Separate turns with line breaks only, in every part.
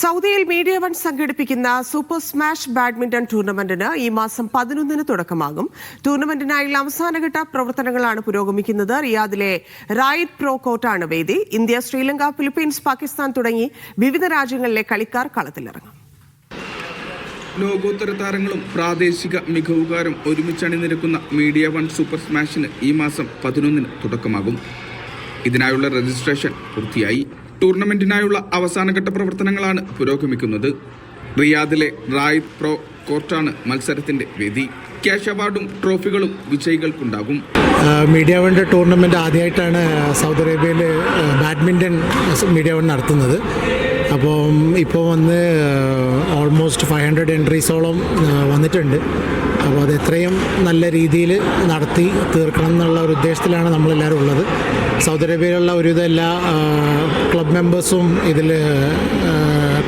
സൗദിയിൽ media one സംഘടിപ്പിക്കുന്ന super smash badminton ടൂർണമെന്റിന് ഈ മാസം പതിനൊന്നിന് തുടക്കമാകും. ടൂർണമെന്റിനായുള്ള അവസാനഘട്ട പ്രവർത്തനങ്ങളാണ് പുരോഗമിക്കുന്നത്. റിയാദിലെ റായിഡ് പ്രോ കോർട്ടാണ് വേദി. ഇന്ത്യ ശ്രീലങ്ക ഫിലിപ്പീൻസ് പാകിസ്ഥാൻ തുടങ്ങി വിവിധ രാജ്യങ്ങളിലെ കളിക്കാർ കളത്തിലിറങ്ങും.
ലോകോത്തര താരങ്ങളും പ്രാദേശിക മികവുകാരും ഒരുമിച്ച് അണിനിരക്കുന്ന മീഡിയ വൺ സൂപ്പർ സ്മാഷിന് ഈ മാസം പതിനൊന്നിന് തുടക്കമാകും. ഇതിനായുള്ള രജിസ്ട്രേഷൻ പൂർത്തിയായി. ടൂർണമെന്റിനായുള്ള അവസാനഘട്ട പ്രവർത്തനങ്ങളാണ് പുരോഗമിക്കുന്നത്. റിയാദിലെ റായിദ് പ്രോ കോർട്ടാണ് മത്സരത്തിന്റെ വേദി. ക്യാഷ് അവാർഡും ട്രോഫികളും വിജയികൾക്കുണ്ടാകും.
മീഡിയ വണ്ട് ടൂർണമെന്റ് ആദ്യമായിട്ടാണ് സൗദി അറേബ്യയിൽ ബാഡ്മിന്റൺ മീഡിയ വൺ നടത്തുന്നത്. അപ്പോൾ ഇപ്പോൾ വന്ന് ഓൾമോസ്റ്റ് ഫൈവ് ഹൺഡ്രഡ് എൻട്രീസോളം വന്നിട്ടുണ്ട്. അപ്പോൾ അത് എത്രയും നല്ല രീതിയിൽ നടത്തി തീർക്കണം എന്നുള്ള ഒരു ഉദ്ദേശത്തിലാണ് നമ്മളെല്ലാവരും ഉള്ളത്. സൗദി അറേബ്യയിലുള്ള ഒരുവിധ എല്ലാ ക്ലബ് മെമ്പേഴ്സും ഇതിൽ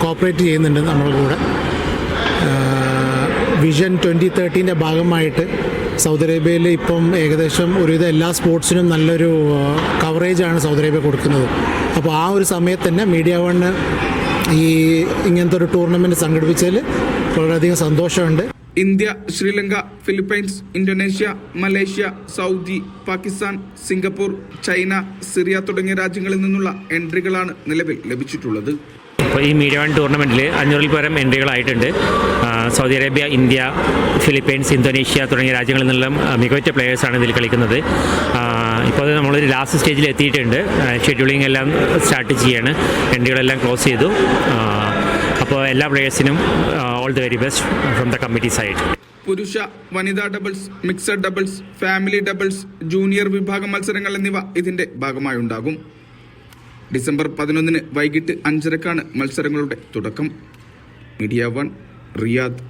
കോപ്പറേറ്റ് ചെയ്യുന്നുണ്ട് നമ്മളുടെ കൂടെ. വിഷൻ ട്വന്റി തേർട്ടീന്റെ ഭാഗമായിട്ട് സൗദി അറേബ്യയിൽ ഇപ്പം ഏകദേശം ഒരുവിധ എല്ലാ സ്പോർട്സിനും നല്ലൊരു കവറേജാണ് സൗദി അറേബ്യ കൊടുക്കുന്നത്. അപ്പോൾ ആ ഒരു സമയത്ത് തന്നെ മീഡിയ വണ്ണ് ഈ ഇങ്ങനത്തെ ഒരു ടൂർണമെന്റ് സംഘടിപ്പിച്ചതിൽ വളരെയധികം സന്തോഷമുണ്ട്.
India Sri Lanka Philippines Indonesia Malaysia Saudi Pakistan Singapore China Syria തുടങ്ങിയ രാജ്യങ്ങളിൽ നിന്നുള്ള എൻട്രികളാണ് നിലവിൽ ലഭിച്ചിട്ടുള്ളത്.
അപ്പോൾ ഈ മീഡിയ വൺ ടൂർണമെന്റിൽ അഞ്ഞൂറിൽ പരം എൻട്രികളായിട്ടുണ്ട്. Saudi Arabia India Philippines Indonesia തുടങ്ങിയ രാജ്യങ്ങളിൽ നിന്നുള്ള മികവറ്റ പ്ലെയേഴ്സാണ് ഇതിൽ കളിക്കുന്നത്. ഇപ്പോൾ നമ്മളൊരു ലാസ്റ്റ് സ്റ്റേജിൽ എത്തിയിട്ടുണ്ട്. ഷെഡ്യൂളിംഗ് എല്ലാം സ്റ്റാർട്ട് ചെയ്യാണ്. എൻട്രികളെല്ലാം ക്ലോസ് ചെയ്തു. അപ്പോൾ എല്ലാ പ്ലേയേഴ്സിനും all the very best from the committee side
പുരുഷ വനിതാ doubles mixed doubles family doubles junior വിഭാഗ മത്സരങ്ങൾ എന്നിവ ഇതിന്റെ ഭാഗമായി ഉണ്ടാകും ഡിസംബർ പതിനൊന്നിന് വൈകിട്ട് അഞ്ചരക്കാണ് മത്സരങ്ങളുടെ തുടക്കം. Media one Riyadh.